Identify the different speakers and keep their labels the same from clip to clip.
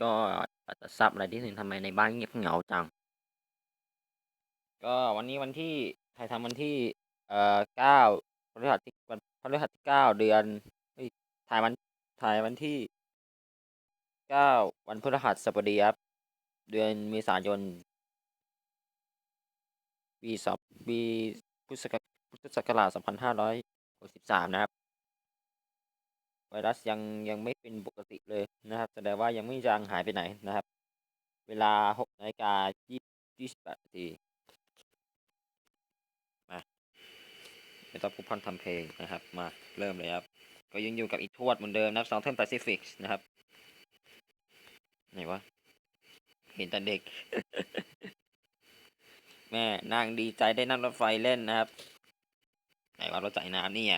Speaker 1: ก็อาจจะทราบอะไรที่หนึ่งทำไมในบ้านเงียบเหงาจัง ก็วันนี้วันที่ถ่ายทำวันที่ เอ่อเก้าพฤหัสที่วันพฤหัสที่เก้าเดือนเฮ้ยถ่ายวันถ่ายวันที่เก้าวันพฤหัสบดีครับ เดือนเมษายนปีสองปีพุทธศักราชพุทธศักราชสองพันห้าร้อยหกสิบสามนะครับ ไวรัสยังยังไม่เป็นปกติเลยนะครับ แสดงว่ายังไม่จางหายไปไหนนะครับ เวลาหกนาฬิกายี่สิบแปดนาทีมาไม่ต้องพูดพร่ำทำเพลงนะครับ มาเริ่มเลยครับ ก็ยังอยู่กับอีทวดเหมือนเดิมนะครับ Southern Pacific นะครับ ไหนวะ เห็นแต่เด็ก แม่นั่งดีใจได้นั่งรถไฟเล่นนะครับ ไหนว่ารถจ่ายน้ำนี่ไง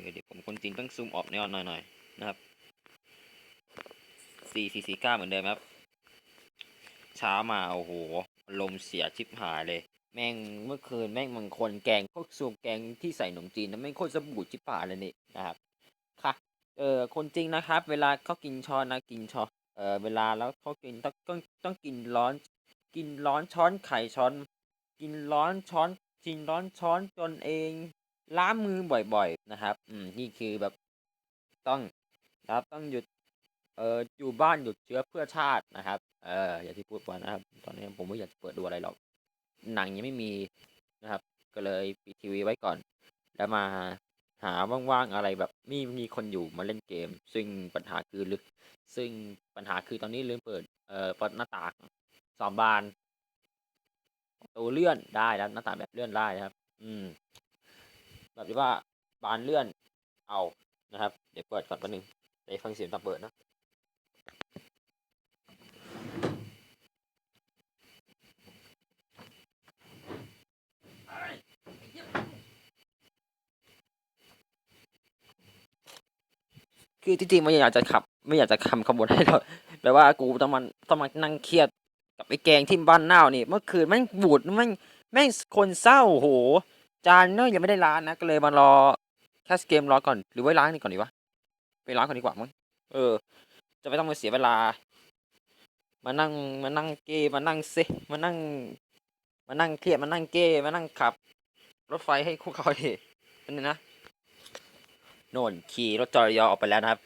Speaker 1: เดี๋ยวผมคนจริงต้องซูมออกแนวหน่อยหน่อยๆนะครับสี่สี่สี่เก้าเหมือนเดิมครับ เช้ามาโอ้โห ลมเสียชิบหายเลย แม่งเมื่อคืนแม่งบางคนแกงพวกซูมแกงที่ใส่ขนมจีนนะแม่งโคตรสบู่ชิบหายเลยนี่นะครับค่ะเออคนจริงนะครับ เวลาเขากินช้อนนะกินช้อนเออเวลาแล้วเขากินต้องต้องต้องกินร้อน กินร้อนช้อนไข่ช้อน กินร้อนช้อนกินร้อนช้อนจนเอง ล้างมือบ่อย ๆ นะครับ อืมนี่คือแบบต้องนะครับต้องหยุดเอออยู่บ้านหยุดเชื้อเพื่อชาตินะครับ เอออย่างที่พูดไปนะครับ ตอนนี้ผมไม่อยากจะเปิดดูอะไรหรอก หนังยังไม่มีนะครับ ก็เลยปิดทีวีไว้ก่อน แล้วมาหาว่างๆอะไรแบบมีมีคนอยู่มาเล่นเกม ซึ่งปัญหาคือลึกซึ่งปัญหาคือตอนนี้ลืมเปิดเอ่อเปิดหน้าต่างสองบานประตูเลื่อนได้แล้วหน้าต่างแบบเลื่อนได้นะครับ อืม แบบที่ว่าบานเลื่อนเอานะครับ เดี๋ยวเปิดก่อนแป๊บนึงเดี๋ยวฟังเสียงตอนเปิดนะคือจริงๆไม่อยากจะขับ ไม่อยากจะคำขบวนให้เราแบบว่ากูต้องมันต้องมานั่งเครียดกับไอ้แกงที่บ้านเน่านี่เมื่อคืนแม่งบูดแม่งแม่งคนเศร้าโห จานเนอะยังไม่ได้ล้างนะก็เลยมารอแคสเกมรอก่อนหรือไว้ล้างนี่ก่อนดีวะไปล้างก่อนดีกว่ามั้งเออ จะไม่ต้องมาเสียเวลา มานั่งมานั่งเกมมานั่งเซมานั่ง มานั่งเครียดมานั่งเกมมานั่งขับ รถไฟให้คู่เขาดินั่นนะโน่นขี่รถจอรยอออกไปแล้วนะครับ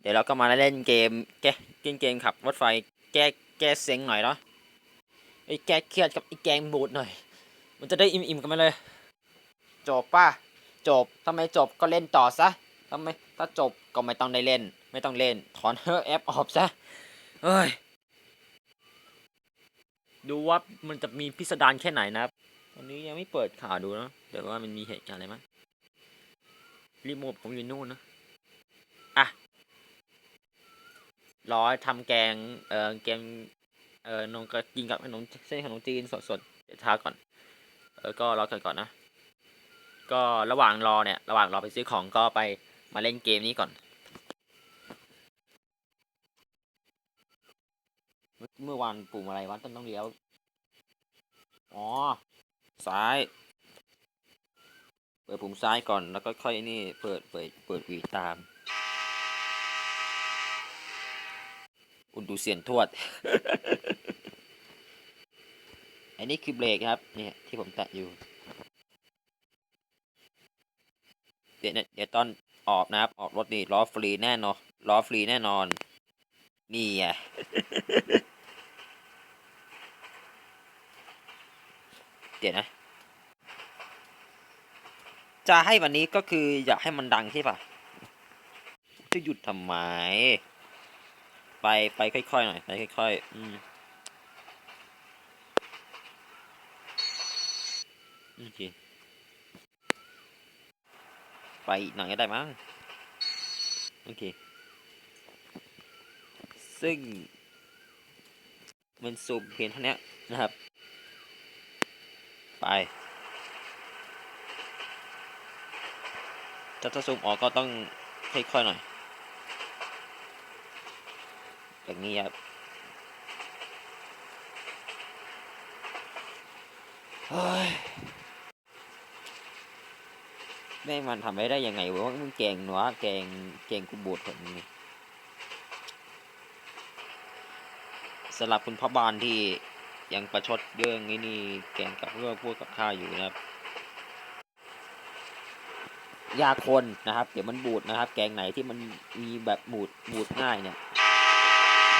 Speaker 1: เดี๋ยวเราก็มาเล่นเกม แก้เกมเกมขับ รถไฟแก้แก้เซ็งหน่อยเนาะไอ้แก้เครียดกับไอ้แกงบูดหน่อย มันจะได้อิ่มๆกันไปเลย จบป่ะจบทำไมจบก็เล่นต่อซะทำไมถ้าจบก็ไม่ต้องได้เล่น ไม่ต้องเล่น ถอนเฮอแอปออกซะเอ้ยดูว่ามันจะมีพิสดารแค่ไหนนะครับตอนนี้ยังไม่เปิดข่าวดูนะเดี๋ยวว่ามันมีเหตุการณ์อะไรมั้ยรีโมทผมอยู่นู่นนะอะรอทำแกงเอ่อแกงเอ่อนงกินกับขนมเส้นขนมจีนสดๆเดี๋ยวช้าก่อนเออก็รอกันก่อนนะ ก็ระหว่างรอเนี่ยระหว่างรอไปซื้อของก็ไปมาเล่นเกมนี้ก่อน เมื่อวานปุ่มอะไรวะต้นต้องเลี้ยว อ๋อ ซ้าย เปิดปุ่มซ้ายก่อนแล้วก็ค่อยนี่เปิดเปิดเปิดวีตาม อุนดูเสียนทวด อันนี้คือเบรกครับ เนี่ย ที่ผมแตะอยู่ เดี๋ยวเดี๋ยวตอนออกนะครับ ออกรถนี่ล้อฟรีแน่นอนล้อฟรีแน่นอน นี่ไงเดี๋ยวนะ จะให้วันนี้ก็คืออยากให้มันดังใช่ปะจะหยุดทำไม ไปไปค่อยๆหน่อย ไปค่อยๆ อืมโอเค ไปอีกหน่อยก็ได้มั้งโอเค ซึ่ง มันสูบเพียงเท่านี้นะครับ ไปถ้าจะซูมออกก็ต้องค่อยๆหน่อย อย่างนี้ครับเฮ้ย แม่มันทำไม่ได้ยังไงวะมึงแกงหนัวแกงแกงกูบูดแบบนี้สำหรับคุณพ่อบานที่ยังประชดเรื่องนี่แกงกับเรื่องพูดกับข้าอยู่นะครับยาคนนะครับ เดี๋ยวมันบูดนะครับ แกงไหนที่มันมีแบบบูดบูดง่ายเนี่ย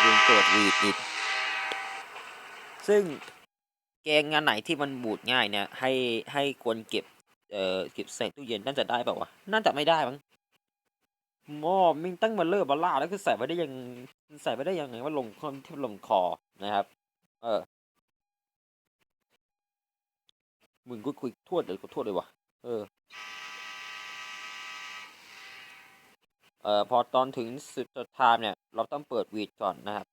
Speaker 1: ยืนเปิดวีดอีกซึ่งแกงงานไหนที่มันบูดง่ายเนี่ย ให้ให้ควรเก็บ เอ่อเก็บใส่ตู้เย็นน่าจะได้เปล่าวะน่าจะไม่ได้มั้งหม้อมิงตั้งมาเลอร์บาล่าแล้วคือใส่ไว้ได้ยังใส่ไว้ได้ยังไงว่าลงคอมที่ลงคอนะครับ เออมึงก็คุยโทษเลยก็โทษเลยวะเออเอ่อพอตอนถึงสุดทามเนี่ย เราต้องเปิดวีดก่อนนะครับ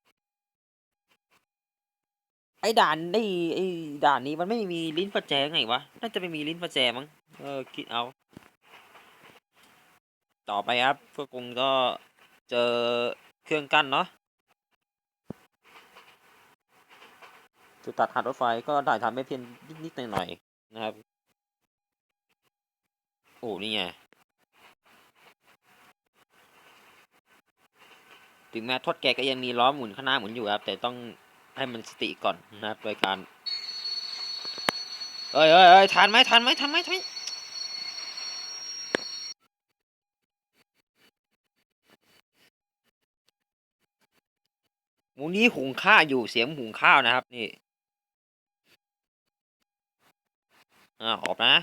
Speaker 1: ไอ้ด่านไอ้ไอ้ด่านนี้มันไม่มีลิ้นประแจไงวะ น่าจะไม่มีลิ้นประแจมั้ง เออคิดเอา ต่อไปครับพวกคงก็เจอเครื่องกั้นเนาะจุดตัดหาดรถไฟก็ได้ทำไม่เพียงนิดๆหน่อยๆนะครับ โอ้นี่ไงถึงแม้ทดแกก็ยังมีล้อหมุนข้างหน้าหมุนอยู่ครับ แต่ต้อง ให้มันสติก่อนนะครับโดยการเอ้ยเอ้ยเอ้ยทันไหมทันไหมทันไหมทันไหมหมูนี้หุงข้าวอยู่เสียงหุงข้าวนะครับ นี่อ่าออกนะ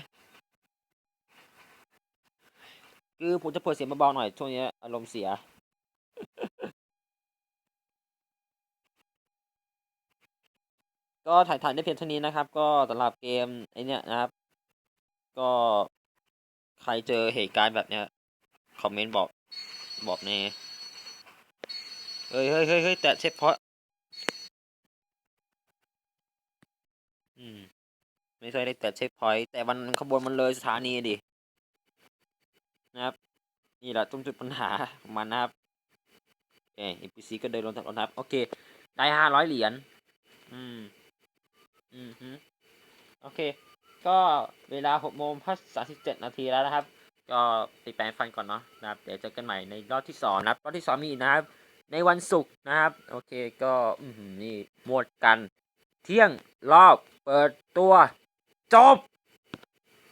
Speaker 1: คือผมจะเปิดเสียงเบาๆหน่อยช่วงนี้อารมณ์เสีย ก็ถ่ายถ่ายได้เพียงเท่านี้นะครับ ก็สำหรับเกมไอเนี้ยนะครับ ก็ใครเจอเหตุการณ์แบบเนี้ยคอมเมนต์บอกบอกแน่เฮ้ยเฮ้ยเฮ้ยเฮ้ยแต่เช็คพอยต์อืม ไม่ใช่ได้แต่เช็คพอยต์แต่มันขบวนมันเลยสถานีดิ นะครับ นี่แหละตรงจุดปัญหาของมันนะครับเออ NPC ก็เดินลงจากรถครับ โอเค ได้ห้าร้อยเหรียญ อืม อืมฮึโอเค ก็เวลาหกโมงพัสามสิบเจ็ดนาทีแล้วนะครับ ก็ไปแปลงฟันก่อนเนาะนะครับ เดี๋ยวเจอกันใหม่ในรอบที่สองนะครับ รอบที่สองมีนะครับ ในวันศุกร์นะครับ โอเค ก็อืนี่หมดกัน เที่ยงรอบเปิดตัว จบ